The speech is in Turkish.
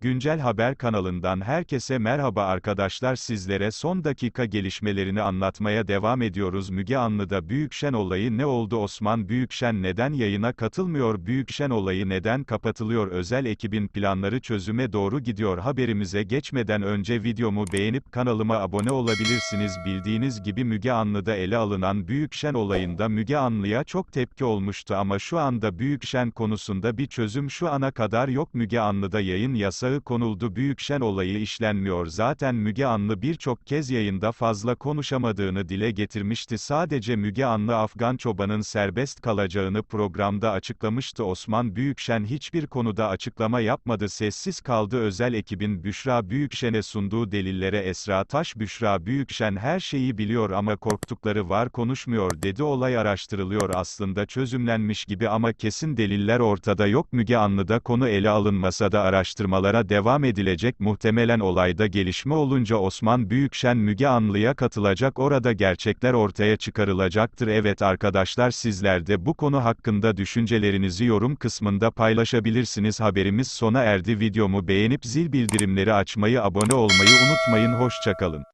Güncel Haber kanalından herkese merhaba arkadaşlar. Sizlere son dakika gelişmelerini anlatmaya devam ediyoruz. Müge Anlı'da Büyükşen olayı ne oldu? Osman Büyükşen neden yayına katılmıyor? Büyükşen olayı neden kapatılıyor? Özel ekibin planları çözüme doğru gidiyor. Haberimize geçmeden önce videomu beğenip kanalıma abone olabilirsiniz. Bildiğiniz gibi Müge Anlı'da ele alınan Büyükşen olayında Müge Anlı'ya çok tepki olmuştu. Ama şu anda Büyükşen konusunda bir çözüm şu ana kadar yok. Müge Anlı'da yayın yasağı konuldu. Büyükşen olayı işlenmiyor. Zaten Müge Anlı birçok kez yayında fazla konuşamadığını dile getirmişti. Sadece Müge Anlı Afgan çobanın serbest kalacağını programda açıklamıştı. Osman Büyükşen hiçbir konuda açıklama yapmadı. Sessiz kaldı. Özel ekibin Büşra Büyükşen'e sunduğu delillere Esra Taş Büşra Büyükşen her şeyi biliyor ama korktukları var konuşmuyor dedi. Olay araştırılıyor aslında çözümlenmiş gibi ama kesin deliller ortada yok. Müge Anlı'da konu ele alınmasa da araştırmalara devam edilecek muhtemelen olayda gelişme olunca Osman Büyükşen Müge Anlı'ya katılacak orada gerçekler ortaya çıkarılacaktır. Evet arkadaşlar sizler de bu konu hakkında düşüncelerinizi yorum kısmında paylaşabilirsiniz. Haberimiz sona erdi. Videomu beğenip zil bildirimleri açmayı abone olmayı unutmayın. Hoşçakalın